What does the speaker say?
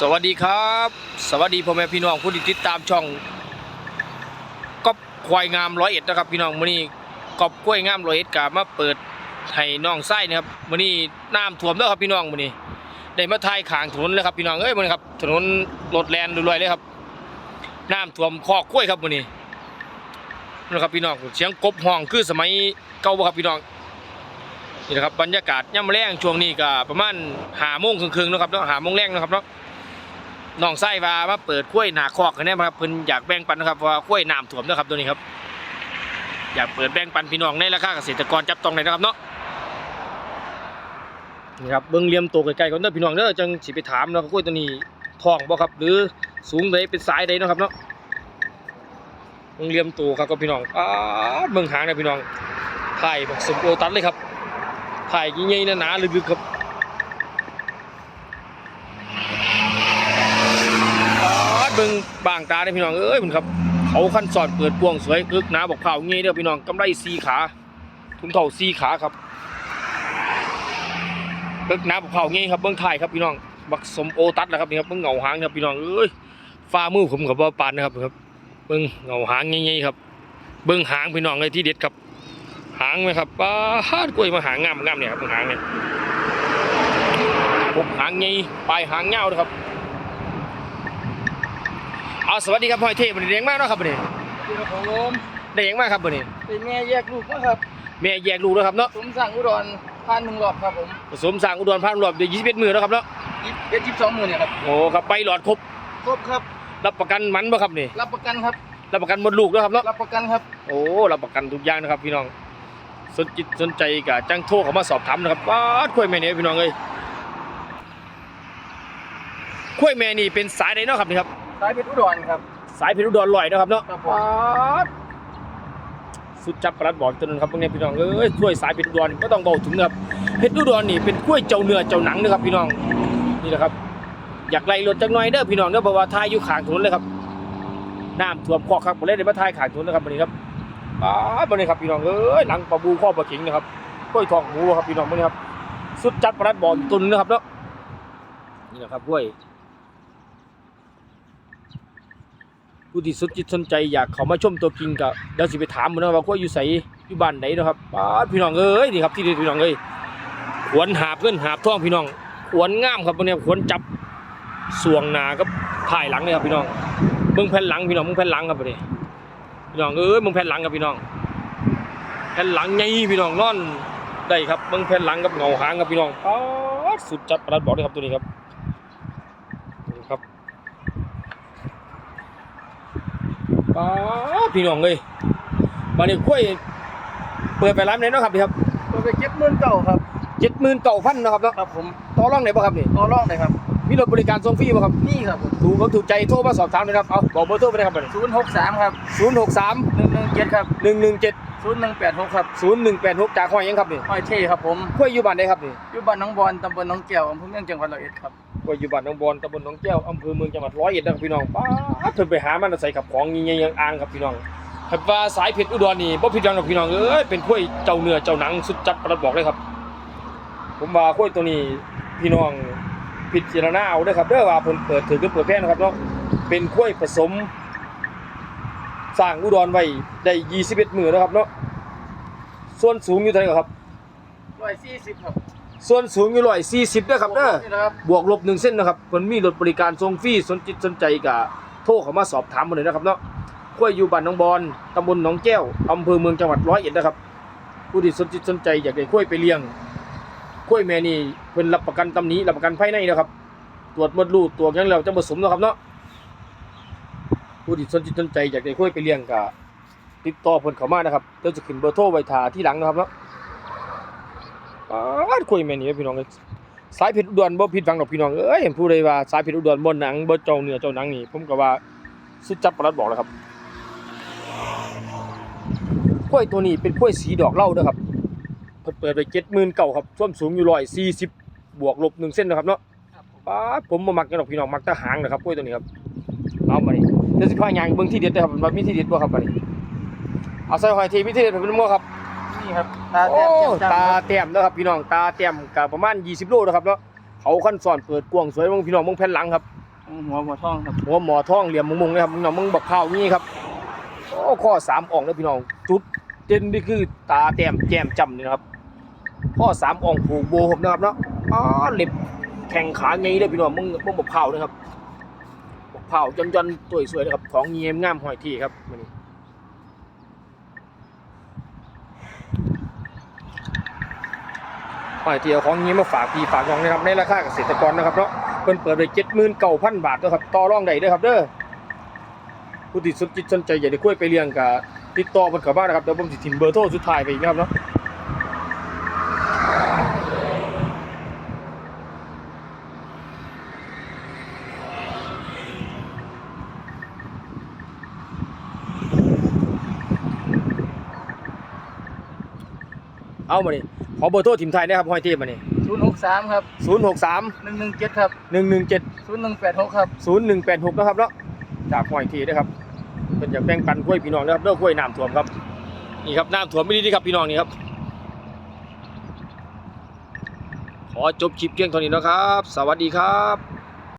สวัสดีครับ สวัสดีพ่อแม่พี่น้องผู้ที่ติดตามช่องก๊อบควายงามร้อยเอ็ดนะครับพี่น้องมื้อนี้ก๊อบกล้วยงามร้อยเอ็ดกามาเปิดให้น้องไส้นะครับมื้อนี้น้ำท่วมแล้วครับพี่น้องมื้อนี้ ได้มาถ่ายขางถนนเลยครับพี่น้องเอ้ยมื้อนี้ครับถนนรถแลนรวยๆเลยครับน้ำท่วมคอกกล้วยครับมื้อนี้นะครับพี่น้องเสียงกบห้องคือสมัยเก่าครับพี่น้องนี่นะครับบรรยากาศย่ำแรงช่วงนี้ก็ประมาณหาโมงครึ่งๆนะครับเนาะหาโมงแรงนะครับเนาะ น้องไส้ว่ามาเปิดกล้วยหนาคอกกันแน่ครับเพิ่นอยากแบ่งปันนะครับเพราะว่ากล้วยน้ำท่วมนะครับตัวนี้ครับ อยากเปิดแบ่งปันพี่น้องในราคาเกษตรกรจับต้องเลยนะครับเนาะนี่ครับเบิ่งเลี่ยมโตวไกลๆก่อนเด้อพี่น้องเด้อจังสิไปถามเนาะกล้วยตัวนี้ทองบ่ครับ หรือสูงใดเป็นสายใดเนาะครับเนาะเบิ่งเลี่ยมโตวครับก็พี่น้องอ้าเบิ่งหางนะพี่น้องถ่ายแบบสมโอตัดเลยครับถ่ายยิ่งๆหนาๆลึกๆครับ อ๊าดเบิ่งบางตาได้พี่น้องเอ้ยมันครับ เขาขั้นสอดเปิดพวงสวยอึกหนาบอกเผาเงี้ยเด้อพี่น้องกำไรสีขาถุงเท่าสีขาครับอึกหนาบอกเผาเงี้ยครับเบิ่งถ่ายครับพี่น้องบักสมโอตัดนะครับนี่ครับเบิ่งเหงาหางครับพี่น้องเอ้ยฟ้ามือผมกับว่าปานนะครับครับเบิ่งเหงาหางเงี้ยครับเบิ่งหางพี่น้องเลยที่เด็ดครับ หางไหมครับป้าดกล้วยมาหางงามงามเนี่ยครับหางเนี่ยพวกหางไงปลายหางเงาเลยครับ เอาสวัสดีครับพ่อยเทพวันนี้เลี้ยงมากเนาะครับวันนี้ครับผมได้เลี้ยงมากครับวันนี้เป็นแม่แยกลูกนะครับแม่แยกลูกแล้วครับเนาะสมสั่งอุดรพันหนึ่งหลอดครับผมผสมสร้างอุดรพันรอบเดือนยี่สิบเอ็ดมือแล้วครับเนาะยี่สิบเอ็ดยี่สิบสองหมื่นเนี่ยครับโอ้ครับไปหลอดครบครบครับ รับประกันมันบ่ครับนี่รับประกันครับรับประกันหมดลูกแล้วครับเนาะรับประกันครับโอ้รับประกันทุกอย่างนะครับพี่น้องสนจิตสนใจกับจังโทรเขามาสอบถามนะครับป้าดกล้วยแม่เนี่ยพี่น้องเอ้ยกล้วยแม่นี่เป็นสายใดเนาะครับนี่ครับสายเพชรอุดรครับ สายเพชรอุดรลอยนะครับเนาะครับผม ป๊าดสุดจับประหลัดบอกตัวนึงครับพวกนี้พี่น้องเอ้ยกล้วยสายเพชรอุดรก็ต้องบอกถึงนะครับเพชรอุดรนี่เป็นกล้วยเจ้าเนื้อเจ้าหนังนะครับพี่น้องนี่นะครับ อยากไล่รถจักหน่อยเด้อพี่น้องเด้อเพราะว่าทายอยู่ข้างถนนเลยครับน้ำท่วมคอกครับผมเลยได้มาทายข้างถนนนะครับวันนี้ครับป๊าดวันนี้ครับพี่น้องเอ้ยหลังปลาบูข้อปลาขิงนะครับกล้วยทองหมูครับพี่น้องวันนี้ครับสุดจัดประหลัดบอกตัวนึงนะครับเนาะนี่นะครับกล้วย ผู้ที่สนจิตสนใจอยากเขามาชมตัวจริงก็เดี๋ยวสิไปถามมันนะว่าข้อยอยู่ไสอยู่บ้านไหนนะครับป้าดพี่น้องเอ้ยนี่ครับที่เด็ดพี่น้องเอ้ยขวนหาบเงินหาบทองพี่น้องขวนงามครับวันนี้ขวนจับสวงหนากับถ่ายหลังเลยครับพี่น้องเบิ่งแผ่นหลังพี่น้องเบิ่งแผ่นหลังครับบัดนี้พี่น้องเอ้ยเบิ่งแผ่นหลังครับพี่น้องแผ่นหลังใหญ่พี่น้องนอนได้ครับเบิ่งแผ่นหลังกับเงาหางครับพี่น้องป๊าดสุดจัดประหลัดบอกเลยครับตัวนี้ครับนี่ครับ ป้าดพี่น้องเลยบานนี้กล้วยเปิดไปร้านไหนเนาะครับพี่ครับตัวไปเก็บเงินเก่าครับเจ็ดหมื่นเก้าพันนาะครับเนาะครับผมต่อรองไหนบ่ครับนี่ต่อรองเลยครับมีรถบริการส่งฟรีบ่ครับนี่ครับผมถูกเขาถูกใจโทรมาสอบถามเลยครับเอาบอกเบอร์โทรไปเลยครับศูนย์หกสามครับศูนย์หกสามหนึ่งหนึ่งเจ็ดครับหนึ่งหนึ่งเจ็ด ศูนย์หนึ่งแปดหกครับศูนย์หนึ่งแปดหกจากห้อยยังครับนี่ห้อยเท่ครับผมกล้วยอยู่บ้านใดครับนี่อยู่บ้านหน้องบอลตำบลหน้องแก้วอำเภอเมืองจังหวัดร้อยเอ็ดครับกล้วยอยู่บ้านหนองบอนตำบลหนองแก้วอำเภอเมืองจังหวัดร้อยเอ็ดนะครับพี่น้องป้าดเพิ่นไปหามันใส่กับของยิ่งๆยังอ่างครับพี่น้องครับว่าสายเพชรอุดรนี่บ่ผิดหวังหรอกพี่น้องเอ้ยเป็นกล้วยเจ้าเนื้อเจ้าหนังสุดจัดประหลัดบอกเลยครับ ผมว่ากล้วยตัวนี้พี่น้องพิจารณาเอาเด้อครับเด้อว่าเพิ่นเปิดถือก็เปิดแพร่นะครับเนาะเป็นกล้วยผสม สร้างอุดรไว้ได้21มื้อนะครับเนาะส่วนสูงอยู่เท่าไหร่ครับร้อยสี่สิบครับส่วนสูงอยู่140เด้อครับเด้อนี่นะครับบวกลบ1เส้นนะครับเพิ่นมีรถบริการส่งฟรีสนจิตสนใจก็โทรเข้ามาสอบถามมาเลยนะครับเนาะกล้วยอยู่บ้านหนองบอนตำบลหนองแก้วอำเภอเมืองจังหวัดร้อยเอ็ดนะครับ ผู้ที่สนจิตสนใจอยากได้กล้วยไปเลี้ยงกล้วยแม่นี่เพิ่นรับประกันตำหนี้รับประกันภายในนะครับ ตรวจมดลูกตรวจหยังแล้วจะผสมเนาะครับเนาะ ผู้ที่สนจิตสนใจอยากได้กล้วยไปเลี้ยงก็ติดต่อเพิ่นเข้ามานะครับเดี๋ยวจะขึ้นเบอร์โทรไว้ท่าที่หลังนะครับเนาะป๊าดกล้วยแม่นี่พี่น้องเอ้ยสายเพชรอุดรบ่ผิดหวังดอกพี่น้องเอ้ยเห็นผู้ใดว่าสายเพชรอุดรบ่หนังบ่เจ้าเนื้อเจ้าหนังนี่ผมก็ว่าสุดจัดประหลัดบอกแล้วครับกล้วยตัวนี้เป็นกล้วยสีดอกเหล้าเด้อครับเพิ่นเปิดไปเจ็ดหมื่นเก่าครับส่วนสูงอยู่ร้อยสี่สิบบวกลบหนึ่งเส้นนะครับเนาะครับผมป้าดผมบ่มักกันหรอกพี่น้องมักแต่หางนะครับกล้วยตัวนี้ครับเอามานี่ เดี๋ยวสิพายางเบิ่งที่เด็ดเด้อครับว่ามีที่เด็ดบ่ครับบัดนี้เอาใส่หอยทีมีที่เด็ดเป็นบ่ครับนี่ครับตาโอ้แต้มเจียมจันทร์ตาแต้มเด้อครับพี่น้องตาแต้มก็ประมาณ 20 โลนะครับเนาะเขาขั้นสอนเปิดกว้างสวยเบิ่งพี่น้องเบิ่งแผ่นหลังครับหัวหัวทองครับหัวหมอท่องเหลี่ยมมุงๆนะครับมึงน้องมึงบักข้าวงี้ครับโอ้ข้อสามอ่องเลยพี่น้องจุดเด่นนี่คือตาแต้มแจ่มจำนี่นะครับข้อสามอ่องผูกโบผมนะครับเนาะอ๋อเล็บแข่งขาไงเลยพี่น้องมึงมึงบักข้าวนะครับ บักข้าจนจนๆตัวสวยนะครับของเงียมงามหอยทีครับมื้อนี้หอยทีเอาของเงียมมาฝากพี่ฝากน้องนะครับในราคาเกษตรกรนะครับเนาะเพิ่นเปิดไปเจ็ดหมื่นเก้าพันบาทนะครับต่อรองได้เด้อครับเด้อผู้ที่สนจิตสนใจอยากได้กล้วยไปเลี้ยงก็ติดต่อเพิ่นเข้ามานะครับเดี๋ยวผมสิทิ้งเบอร์โทรสุดท้ายไปอีกนะครับเนาะ เอามานี่ขอเบอร์โทรทีมไทยนะครับห้อยเทพมานี่ศูนย์หกสามครับศูนย์หกสามหนึ่งหนึ่งเจ็ดครับหนึ่งหนึ่งเจ็ดศูนย์หนึ่งแปดหกครับศูนย์หนึ่งแปดหกนะครับเนาะจากห้อยทีนะครับเป็นอยากแบ่งปันกล้วยพี่น้องนะครับเลิกกล้วยน้ำท่วมครับนี่ครับน้ำท่วมไม่ดีดีครับพี่น้องนี่ครับ ขอจบคลิปเพียงเท่านี้นะครับ สวัสดีครับ